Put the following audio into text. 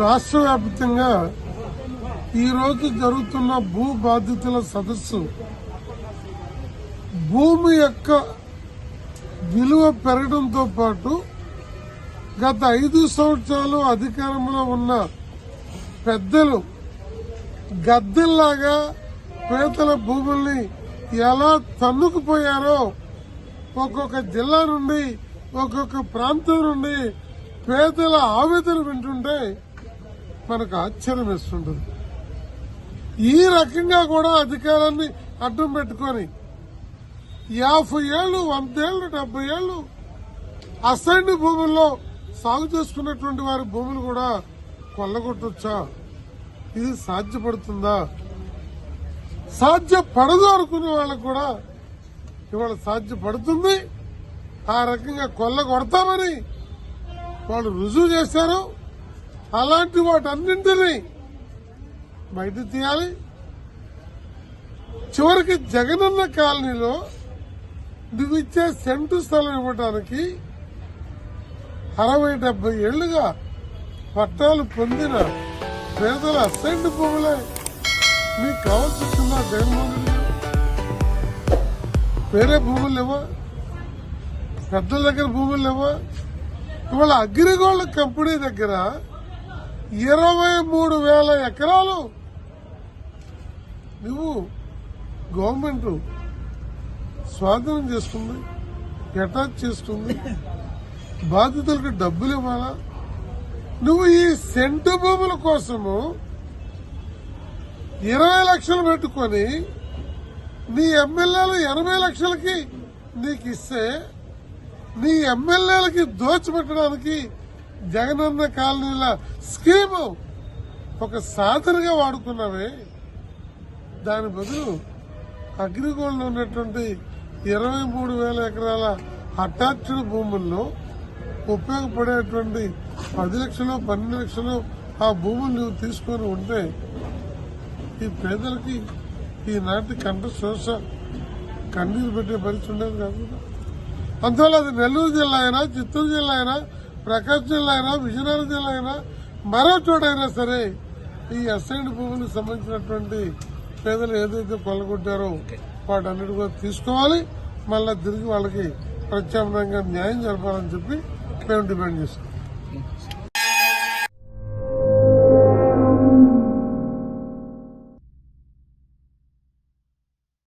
రాష్ట్ర వ్యాప్తంగా ఈరోజు జరుగుతున్న భూ బాధితుల సదస్సు భూమి యొక్క విలువ పెరగడంతో పాటు గత ఐదు సంవత్సరాలు అధికారంలో ఉన్న పెద్దలు గద్దెల్లాగా పేదల భూముల్ని ఎలా తన్నుకుపోయారో ఒక్కొక్క జిల్లా నుండి ఒక్కొక్క ప్రాంతం నుండి పేదల ఆవేదన వింటుంటే మనకు ఆశ్చర్యం వేస్తుంటుంది. ఈ రకంగా కూడా అధికారాన్ని అడ్డం పెట్టుకొని యాభై ఏళ్ళు వందేళ్ళు డెబ్బై ఏళ్ళు అసైన్డ్ భూముల్లో సాగు చేసుకున్నటువంటి వారి భూములు కూడా కొల్లగొట్టొచ్చా? ఇది సాధ్యపడుతుందా? సాధ్యపడదు అనుకునే వాళ్ళకు కూడా ఇవాళ సాధ్యపడుతుంది. ఆ రకంగా కొల్ల కొడతామని వాళ్ళు రుజువు చేశారు. అలాంటి వాటన్నింటినీ బయట తీయాలి. చివరికి జగనన్న కాలనీలో నువ్వు ఇచ్చే సెంటు స్థలం ఇవ్వడానికి అరవై డెబ్బై ఏళ్ళుగా పట్టాలు పొందిన పేదల అసెంట్ భూములే మీకు కావాల్సి వచ్చిందా జగన్మోహన్ వేరే భూములు లేవా? పెద్దల దగ్గర భూములు లేవా? ఇవాళ అగ్రిగోల్డ్ కంపెనీ దగ్గర ఇరవై మూడు వేల ఎకరాలు. నువ్వు గవర్నమెంట్ స్వాధీనం చేసుకుంది అటాచ్ చేసుకుంది బాధితులకు డబ్బులు ఇవ్వాలా? నువ్వు ఈ సెంటు భూముల కోసము ఇరవై లక్షలు పెట్టుకొని నీ ఎమ్మెల్యేలు ఎనభై లక్షలకి నీకు ఇస్తే నీ ఎమ్మెల్యేలకి దోచిపెట్టడానికి జగనన్న కాలనీల స్కీము ఒక సాధనగా వాడుకున్నామే. దాని బదులు అగ్రిగోల్డ్ ఉన్నటువంటి ఇరవై మూడు వేల ఎకరాల అటాచ్డ్ భూముల్లో ఉపయోగపడేటువంటి పది లక్షలు పన్నెండు లక్షలు ఆ భూములు నువ్వు తీసుకొని ఉంటే ఈ పేదలకి ఈనాటి కంట శోష కన్నీరు పెట్టే పరిస్థితి ఉండేది కాదు. అందువల్ల అది నెల్లూరు జిల్లా అయినా చిత్తూరు జిల్లా అయినా ప్రకాశం జిల్లా అయినా విజయనగరం జిల్లా అయినా మరో చోటైనా సరే ఈ అసైన్డ్ భూములకు సంబంధించినటువంటి పేదలు ఏదైతే కొల్లగొట్టారో వాటన్నిటి కూడా తీసుకోవాలి. మళ్ళా తిరిగి వాళ్ళకి ప్రత్యామ్నాయంగా న్యాయం జరపాలని చెప్పి మేము డిమాండ్ చేస్తాం